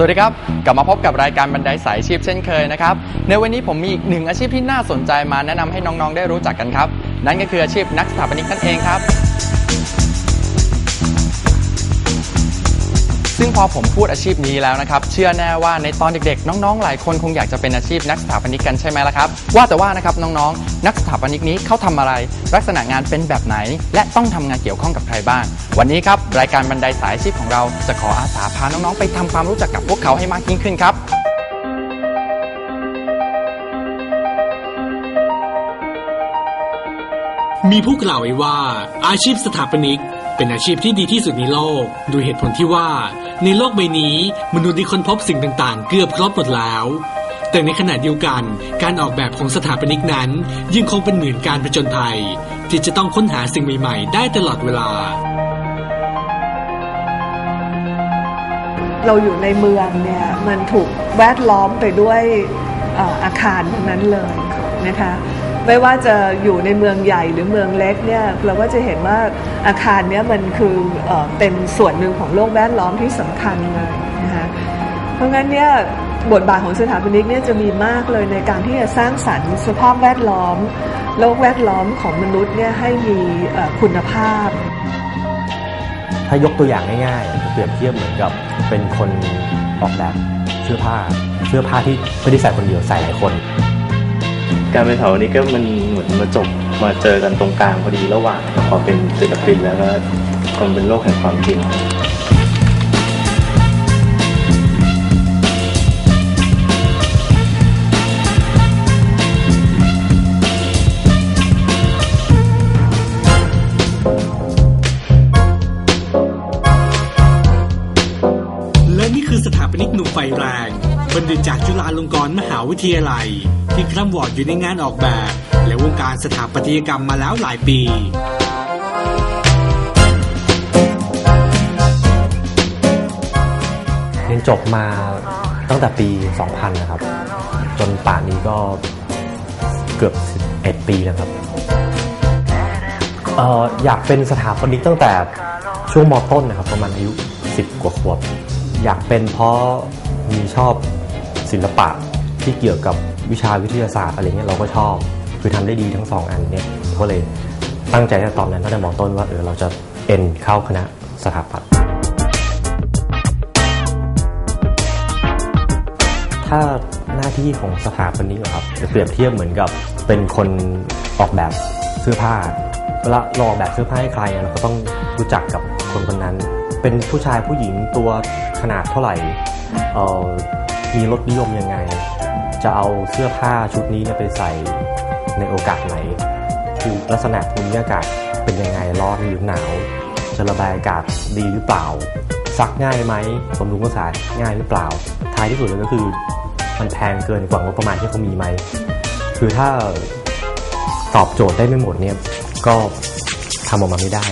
สวัสดีครับ กลับมาพบกับรายการบันไดสายอาชีพเช่นเคยนะครับ ในวันนี้ผมมีอีกหนึ่งอาชีพที่น่าสนใจมาแนะนำให้น้องๆได้รู้จักกันครับ นั่นก็คืออาชีพนักสถาปนิกนั่นเองครับ ซึ่งพอผมพูดอาชีพนี้แล้วนะครับ เชื่อแน่ว่าในตอนเด็กๆ น้องๆ หลายคนคงอยากจะเป็นอาชีพนักสถาปนิกกันใช่ไหมล่ะครับ ว่าแต่ว่านะครับน้องๆ นักสถาปนิกนี้เขาทำอะไร ลักษณะงานเป็นแบบไหน และต้องทำงานเกี่ยวข้องกับใครบ้าง วันนี้ครับรายการบันไดสายอาชีพของเราจะขออาสาพาน้องๆ ไปทำความรู้จักกับพวกเขาให้มากยิ่งขึ้นครับ มีผู้กล่าวไว้ว่าอาชีพสถาปนิก เป็นอาชีพที่ดีที่สุดในโลก โดยเหตุผลที่ว่า ในโลกใบนี้ มนุษย์ได้ค้นพบสิ่งต่างๆ เกือบครบหมดแล้ว แต่ในขณะเดียวกัน การออกแบบของสถาปนิกนั้น ยังคงเป็นเหมือนการผจญภัย ที่จะต้องค้นหาสิ่งใหม่ๆ ได้ตลอดเวลา เราอยู่ในเมืองเนี่ยมันถูกแวดล้อมไปด้วยเอ่ออาคารทั้งนั้นเลยนะคะ ไม่ว่าจะอยู่ในเมืองใหญ่หรือเมืองเล็กเนี่ยเราก็จะเห็นว่าอาคารเนี้ยมันคือเออเป็นส่วนหนึ่งของโลกแวดล้อมที่สำคัญเลยนะคะเพราะงั้นเนี่ยบทบาทของสถาปนิกเนี่ยจะมีมากเลยในการที่จะสร้างสรรค์สภาพแวดล้อม โลกแวดล้อมของมนุษย์เนี่ยให้มีคุณภาพ ถ้ายกตัวอย่างง่ายๆเปรียบเทียบเหมือนกับเป็นคนออกแบบเสื้อผ้า เสื้อผ้าที่ไม่ได้ใส่คนเดียวใส่หลายคน การเป็นสถานิกก็มันเหมือนมาจบมาเจอกันตรงกลางพอดีระหว่างความเป็นศิลปินแล้วก็ความเป็นโลกแห่งความจริงและนี่คือสถาปนิกหนุ่มไฟแรง บัณฑิตจากจุฬาลงกรณ์มหาวิทยาลัย ที่คร่ำวอดอยู่ในงานออกแบบ และวงการสถาปัตยกรรมมาแล้วหลายปีเรียนจบมาตั้งแต่ปี 2000 นะครับ จนป่านนี้ก็เกือบ 11 ปีแล้วครับอออยากเป็นสถาปนิกตั้งแต่ช่วงมต้นนะครับ ประมาณอายุ 10 กว่าขวบ อยากเป็นเพราะมีชอบ ศิลปะที่เกี่ยวกับวิชาวิทยาศาสตร์อะไรเงี้ยเราก็ชอบ คือทำได้ดีทั้งสองอันเนี่ยก็เลยตั้งใจตอนนั้นตั้งแต่มต้นว่าเออเราจะเอ็นเข้าคณะสถาปัตย์ถ้าหน้าที่ของสถาปนิกครับจะเปรียบเทียบเหมือนกับเป็นคนออกแบบเสื้อผ้าเวลาเราออกแบบเสื้อผ้าให้ใครเราก็ต้องรู้จักกับคนคนนั้น เป็นผู้ชายผู้หญิงตัวขนาดเท่าไหร่เออ มีรสนิยมยังไง จะเอาเสื้อผ้าชุดนี้เนี่ยไปใส่ในโอกาสไหนคือลักษณะภูมิอากาศเป็นยังไงร้อนหรือหนาว จะระบายอากาศดีหรือเปล่า ซักง่ายไหมบำรุงรักษาง่ายหรือเปล่า ท้ายที่สุดเลยก็คือมันแพงเกินกว่างบประมาณที่เขามีไหม คือถ้าตอบโจทย์ได้ไม่หมดเนี่ยก็ทำออกมาไม่ได้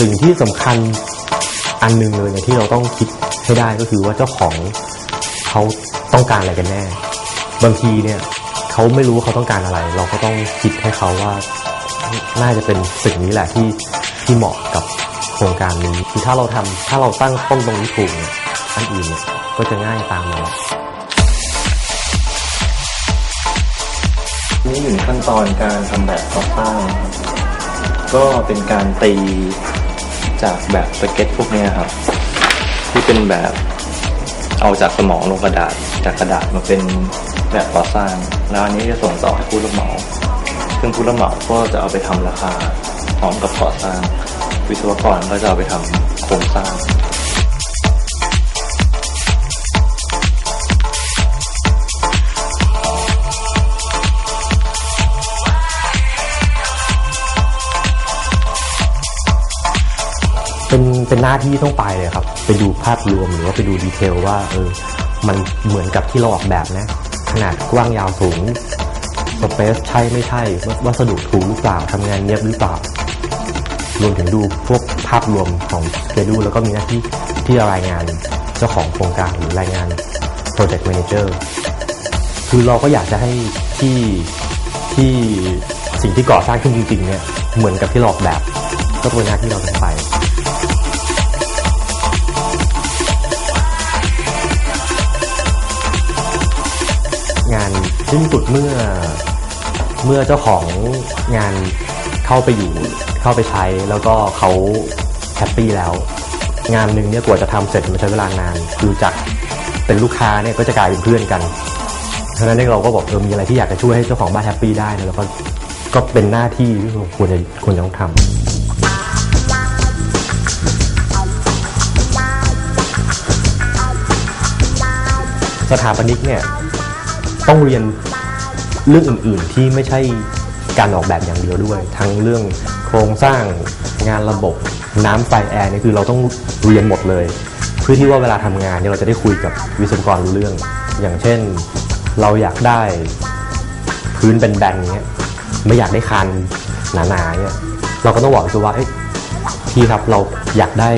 สิ่งที่สำคัญอันหนึงเลยเนี่ยที่เราต้องคิดให้ได้ก็คือว่าเจ้าของเขาต้องการอะไรกันแน่ บางทีเนี่ยเขาไม่รู้ว่าเขาต้องการอะไร เราก็ต้องคิดให้เขาว่าน่าจะเป็นสิ่งนี้แหละที่ที่เหมาะกับโครงการนี้คือถ้าเราทำถ้าเราตั้งต้นตรงนี้ถูกเนี่ยอันอื่นเนี่ยก็จะง่ายตามมานี่อยู่ในขั้นตอนการทำแบบก่อสร้างก็เป็นการตี จากแบบสเก็ตพวกนี้ครับ ที่เป็นแบบเอาจากสมองลงกระดาษ จากกระดาษมาเป็นแบบก่อสร้าง แล้วอันนี้จะส่งต่อให้ผู้รับเหมาซึ่งผู้รับเหมาก็จะเอาไปทำราคาพร้อมกับก่อสร้าง วิศวกรก็จะเอาไปทำโครงสร้าง เป็นหน้าที่ต้องไปเลยครับ ไปดูภาพรวมหรือว่าไปดูดีเทลว่าเออมันเหมือนกับที่เราออกแบบนะ ขนาดกว้างยาวสูงสเปซใช่ไม่ใช่ วัสดุถูกหรือเปล่าทำงานเนียบหรือเปล่ารวมถึงดูพวกภาพรวมของสเกดูแล้วก็มีหน้าที่ที่รายงานเจ้าของโครงการหรือรายงาน Project Manager คือเราก็อยากจะให้ที่ที่สิ่งที่ก่อสร้างขึ้นจริงๆเนี่ยเหมือนกับที่เราออกแบบ ก็เป็นหน้าที่เราทำไป สิ้นสุดเมื่อเมื่อเจ้าของงานเข้าไปอยู่เข้าไปใช้ แล้วก็เขาแฮปปี้แล้ว งานหนึ่งเนี่ยกว่าจะทำเสร็จมันใช้เวลานานคือจากเป็นลูกค้าเนี่ยก็จะกลายเป็นเพื่อนกันฉะนั้นเนี่ยเราก็บอกเออมีอะไรที่อยากจะช่วยให้เจ้าของบ้านแฮปปี้ได้นะแล้วก็ก็เป็นหน้าที่ที่ควรจะควรจะต้องทำสถาปนิกเนี่ย ต้องเรียนเรื่องอื่น ๆ ที่ไม่ใช่การออกแบบอย่างเดียวด้วย ทั้งเรื่องโครงสร้างงานระบบน้ำไฟแอร์นี่คือเราต้องเรียนหมดเลย เพื่อที่ว่าเวลาทำงานเนี่ยเราจะได้คุยกับวิศวกรรู้เรื่อง อย่างเช่นเราอยากได้พื้นเป็นแบนเงี้ยไม่อยากได้คานหนาๆเนี่ยเราก็ต้องบอกวิศวะเอ้ยพี่ครับเราอยากได้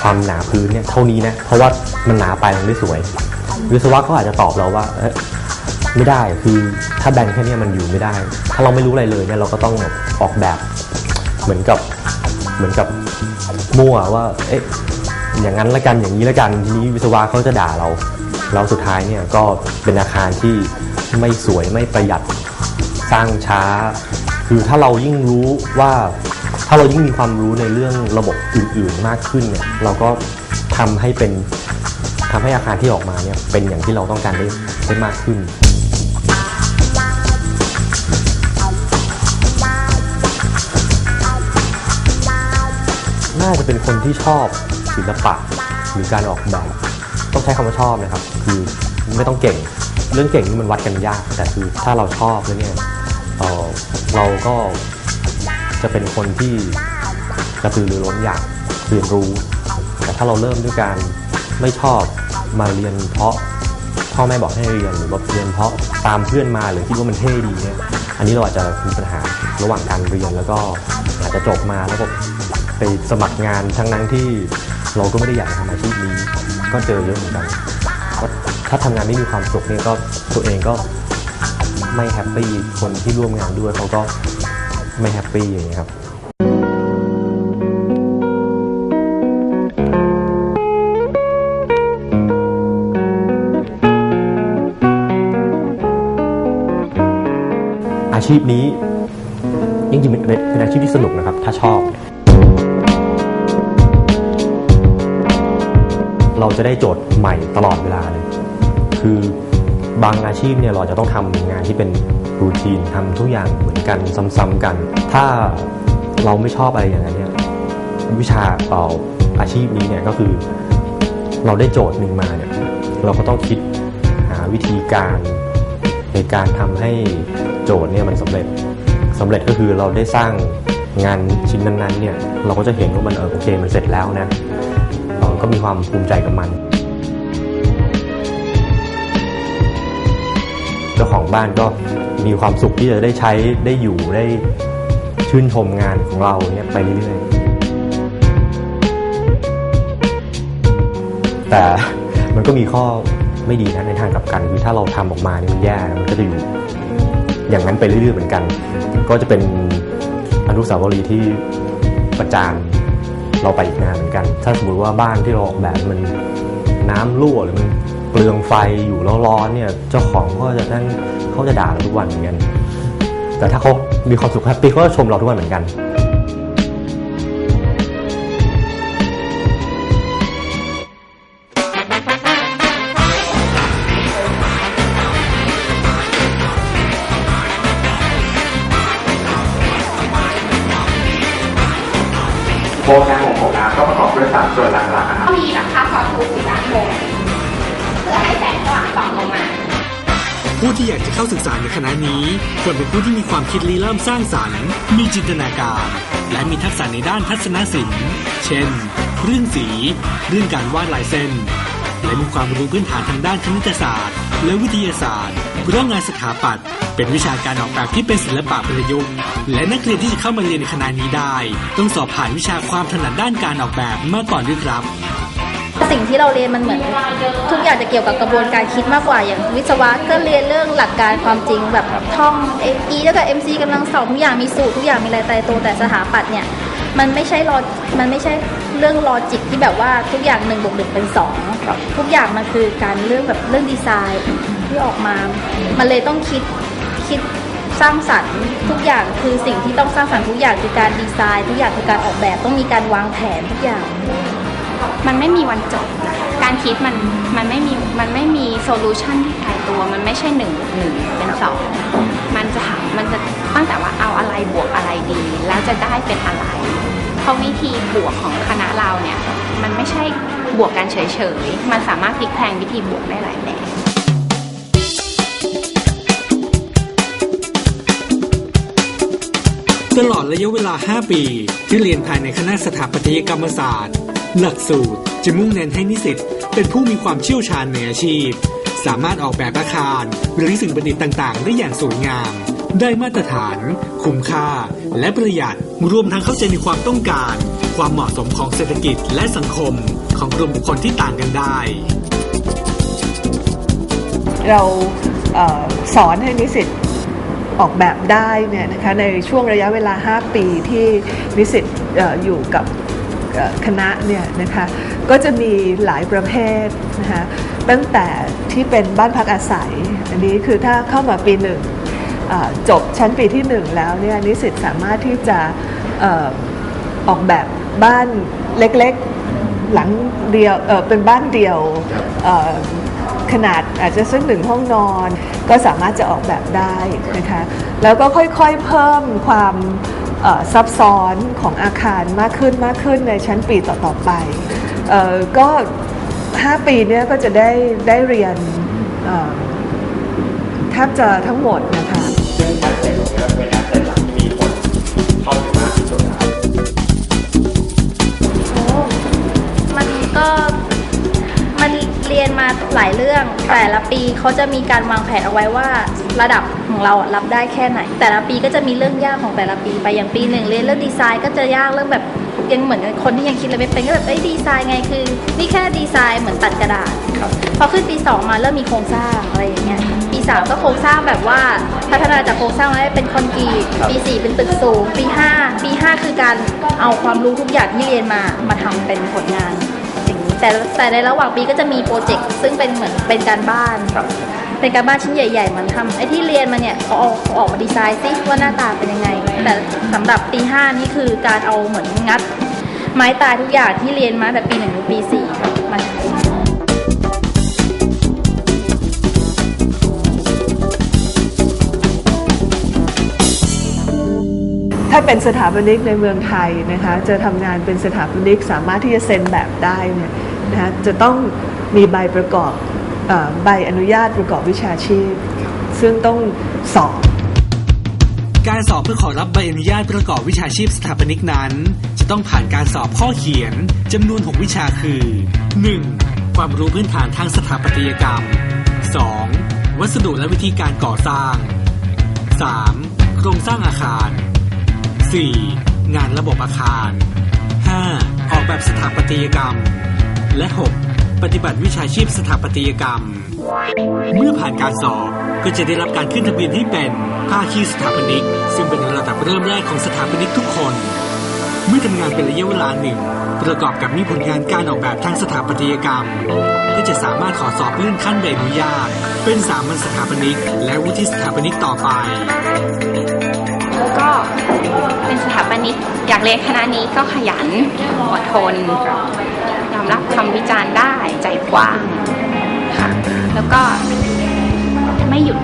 ความหนาพื้นเนี่ยเท่านี้นะเพราะว่ามันหนาไปมันไม่สวย วิศวะเขาอาจจะตอบเราว่าไม่ได้คือถ้าแบนแค่เนี้ยมันอยู่ไม่ได้ ถ้าเราไม่รู้อะไรเลยเนี่ยเราก็ต้องออกแบบเหมือนกับเหมือนกับมั่วว่าเอ๊ะอย่างนั้นละกันอย่างนี้ละกันทีนี้วิศวะเขาจะด่าเรา เราสุดท้ายเนี่ยก็เป็นอาคารที่ไม่สวยไม่ประหยัดสร้างช้า คือถ้าเรายิ่งรู้ว่าถ้าเรายิ่งมีความรู้ในเรื่องระบบอื่นๆมากขึ้นเนี่ยเราก็ทำให้เป็น ทำให้อาคารที่ออกมาเนี่ยเป็นอย่างที่เราต้องการได้ได้มากขึ้น น่าจะเป็นคนที่ชอบศิลปะหรือการออกแบบต้องใช้คำว่าชอบนะครับ คือไม่ต้องเก่ง เรื่องเก่งนี่มันวัดกันยาก แต่คือถ้าเราชอบแล้วเนี่ยเออเราก็จะเป็นคนที่กระตือรือร้นอยากเรียนรู้ แต่ถ้าเราเริ่มด้วยการ ไม่ชอบมาเรียนเพราะพ่อแม่บอกให้เรียนหรือว่าเรียนเพราะตามเพื่อนมาหรือคิดว่ามันเท่ดีเนี่ยอันนี้เราอาจจะมีปัญหาระหว่างการเรียนแล้วก็อาจจะจบมาแล้วก็ไปสมัครงานทั้งนั้นที่เราก็ไม่ได้อยากทำอาชีพนี้ก็เจอเยอะเหมือนกันถ้าทำงานไม่มีความสุขเนี่ยก็ตัวเองก็ไม่แฮปปี้คนที่ร่วมงานด้วยเขาก็ไม่แฮปปี้อย่างเงี้ยครับ ชีพนี้จริงๆเป็นเป็นอาชีพที่สนุกนะครับ ถ้าชอบ เราจะได้โจทย์ใหม่ตลอดเวลาเลย คือบางอาชีพเนี่ยเราจะต้องทำงานที่เป็นรูทีนทำทุกอย่างเหมือนกันซ้ำๆกัน ถ้าเราไม่ชอบอะไรอย่างนั้นเนี่ยวิชาเอ่ออาชีพนี้เนี่ยก็คือเราได้โจทย์หนึ่งมาเนี่ยเราก็ต้องคิดหาวิธีการ ในการทำให้โจทย์เนี่ยมันสำเร็จสำเร็จก็คือเราได้สร้างงานชิ้นนั้นๆเนี่ยเราก็จะเห็นว่ามันเออโอเคมันเสร็จแล้วนะเอ่อก็มีความภูมิใจกับมันเจ้าของบ้านก็มีความสุขที่จะได้ใช้ได้อยู่ได้ชื่นชมงานของเราเนี่ยไปเรื่อยๆแต่มันก็มีข้อ ไม่ดีนะในทางกลับกันคือถ้าเราทำออกมาเนี่ยมันแย่มันก็จะอยู่อย่างนั้นไปเรื่อยๆเหมือนกัน ก็จะเป็นอนุสาวรีย์ที่ประจานเราไปอีกนานเหมือนกัน ถ้าสมมติว่าบ้านที่เราออกแบบมันน้ำรั่วหรือมันเปลืองไฟอยู่แล้วร้อนเนี่ยเจ้าของก็จะนั่งเขาจะด่าเราทุกวันเหมือนกัน แต่ถ้าเขามีความสุขแฮปปี้เขาก็ชมเราทุกวันเหมือนกัน โครงงานของผมนะครับก็ประกอบด้วยสามส่วนหลักๆนะครับ มีหลังคาซอยปูสีด้านบนเพื่อให้แสงสว่างส่องลงมา ผู้ที่อยากจะเข้าศึกษาในคณะนี้ควรเป็นผู้ที่มีความคิดริเริ่มสร้างสรรค์ มีจินตนาการ และมีทักษะในด้านทัศนศิลป์ เช่น เรื่องสี เรื่องการวาดลายเส้น และมีความรู้พื้นฐานทางด้านคณิตศาสตร์ และวิทยาศาสตร์ เรื่องงานสถาปัตย์เป็นวิชาการออกแบบที่เป็นศิลปะประยุกต์ และนักเรียนที่จะเข้ามาเรียนในคณะนี้ได้ ต้องสอบผ่านวิชาความถนัดด้านการออกแบบมาก่อนด้วยครับสิ่งที่เราเรียนมันเหมือน ทุกอย่างจะเกี่ยวกับกระบวนการคิดมากกว่าอย่างวิศวะก็เรียนเรื่องหลักการความจริงแบบท่อง e แล้วกับ mc กำลังสองทุกอย่างมีสูตรทุกอย่างมีอะไรตายตัวแต่สถาปัตย์เนี่ยมันไม่ใช่ลอมันไม่ใช่ เรื่องลอจิกที่แบบว่าทุกอย่างหนึ่งบวกหนึ่งเป็นสองทุกอย่างมันคือการเรื่องแบบเรื่องดีไซน์ที่ออกมา มันเลยต้องคิดคิดสร้างสรรค์ทุกอย่างคือสิ่งที่ต้องสร้างสรรค์ทุกอย่างคือการดีไซน์ ทุกอย่างคือการออกแบบต้องมีการวางแผนทุกอย่าง มันไม่มีวันจบนะคะการคิดมันมันไม่มีมันไม่มีโซลูชันที่ตายตัวมันไม่ใช่หนึ่งหนึ่งเป็นสองมันจะหามันจะตั้งแต่ว่าเอาอะไรบวกอะไรดี แล้วจะได้เป็นอะไรเพ ราะวิธีบวกของคณะเราเนี่ยมันไม่ใช่บวกกันเฉยๆ มันสามารถพลิกแพลงวิธีบวกได้หลายแบบตลอดระยะเวลา 5 ปี ที่เรียนภายในคณะสถาปัตยกรรมศาสตร์ หลักสูตรจะมุ่งเน้นให้นิสิตเป็นผู้มีความเชี่ยวชาญในอาชีพ สามารถออกแบบอาคาร หรือสิ่งประดิษฐ์ต่างๆ ได้อย่างสวยงาม ได้มาตรฐาน คุ้มค่า และประหยัดรวมทั้งเข้าใจในความต้องการ ความเหมาะสมของเศรษฐกิจและสังคมของกลุ่มบุคคลที่ต่างกันได้ เราเออสอนให้นิสิตออกแบบได้เนี่ยนะคะในช่วงระยะเวลา 5 ปีที่นิสิตอออยู่กับคณะเนี่ยนะคะก็จะมีหลายประเภทนะคะตั้งแต่ที่เป็นบ้านพักอาศัย อันนี้คือถ้าเข้ามาปีหนึ่ง จบชั้นปีที่หนึ่งแล้วเนี่ยนิสิตสามารถที่จะเอ่อออกแบบบ้านเล็กๆหลังเดียวเออเป็นบ้านเดียวเอ่อขนาดอาจจะสักหนึ่งห้องนอน ก็สามารถจะออกแบบได้นะคะแล้วก็ค่อยๆเพิ่มความเอ่อซับซ้อนของอาคารมากขึ้นมากขึ้นในชั้นปีต่อๆไปเอ่อก็ 5 ปีเนี้ยก็จะได้ได้เรียนเอ่อแทบจะทั้งหมดนะ คะมันก็มันเรียนมาหลายเรื่อง แต่ละปีเขาจะมีการวางแผนเอาไว้ว่าระดับของเราอะรับได้แค่ไหน แต่ละปีก็จะมีเรื่องยากของแต่ละปี ไปอย่างปีหนึ่งเรียนเรื่องดีไซน์ก็จะยากเรื่องแบบยังเหมือนคนที่ยังคิดอะไรไม่เป็นก็แบบไอ้ดีไซน์ไงคือ นี่แค่ดีไซน์เหมือนตัดกระดาษพอขึ้นปีสองมาเริ่มมีโครงสร้างอะไรอย่างเงี้ย ปีสามก็โครงสร้างแบบว่าพัฒนาจากโครงสร้างมาให้เป็นคอนกรีตปีสี่เป็นตึกสูง ปีห้าปีห้าคือการเอาความรู้ทุกอย่างที่เรียนมามาทำเป็นผลงานอย่างนี้แต่แต่ในระหว่างปีก็จะมีโปรเจกต์ซึ่งเป็นเหมือนเป็นการบ้านเป็นการบ้านชิ้นใหญ่ๆเหมันทำไอ้ที่เรียนมาเนี่ยเอาออกเอาออกมาดีไซน์ซิว่าหน้าตาเป็นยังไง แต่สำหรับปีห้านี่คือการเอาเหมือนงัด ไม้ตายทุกอย่างที่เรียนมาแต่ปีหนึ่งถึงปีสี่มา ถ้าเป็นสถาปนิกในเมืองไทยนะคะจะทำงานเป็นสถาปนิกสามารถที่จะเซ็นแบบได้เนี่ยนะคะจะต้องมีใบประกอบอใบอนุญาตประกอบวิชาชีพ ซึ่งต้องสอบ การสอบเพื่อขอรับใบอนุญาตประกอบวิชาชีพสถาปนิกนั้น จะต้องผ่านการสอบข้อเขียนจำนวน 6 วิชาคือ 1. ความรู้พื้นฐานทางสถาปัตยกรรม 2. วัสดุและวิธีการก่อสร้าง 3. โครงสร้างอาคาร 4. งานระบบอาคาร 5. ออกแบบสถาปัตยกรรม และ 6. ปฏิบัติวิชาชีพสถาปัตยกรรม เมื่อผ่านการสอบก็จะได้รับการขึ้นทะเบียนให้เป็นภาคีสถาปนิก ซึ่งเป็นระดับเริ่มแรกของสถาปนิกทุกคน เมื่อทำงานเป็นระยะเวลาหนึ่ง ประกอบกับมีผลงานการออกแบบทางสถาปัตยกรรม ก็จะสามารถขอสอบเลื่อนขั้นใบอนุญาต เป็นสามัญสถาปนิก และวุฒิสถาปนิกต่อไป ก็เป็นสถาปนิกอยากเรียนคณะนี้ก็ขยันอดทนยอมรับคำวิจารณ์ได้ใจกว้างค่ะแล้วก็ไม่หยุด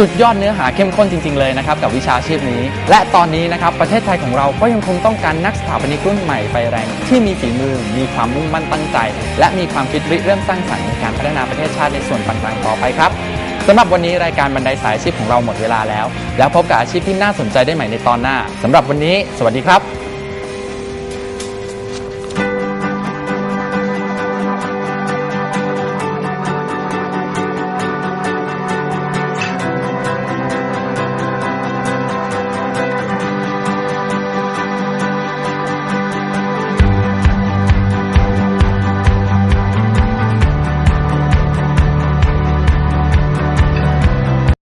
สุดยอดเนื้อหาเข้มข้นจริง ๆ เลยนะครับกับวิชาชีพนี้ และตอนนี้นะครับประเทศไทยของเราก็ยังคงต้องการนักสถาปนิกรุ่นใหม่ไฟแรง ที่มีฝีมือ มีความมุ่งมั่นตั้งใจ และมีความคิดริเริ่มสร้างสรรค์ในการพัฒนาประเทศชาติในส่วนต่างๆต่อไปครับสำหรับวันนี้รายการบันไดสายอาชีพของเราหมดเวลาแล้ว แล้วพบกับอาชีพที่น่าสนใจได้ใหม่ในตอนหน้าสำหรับวันนี้ สวัสดีครับ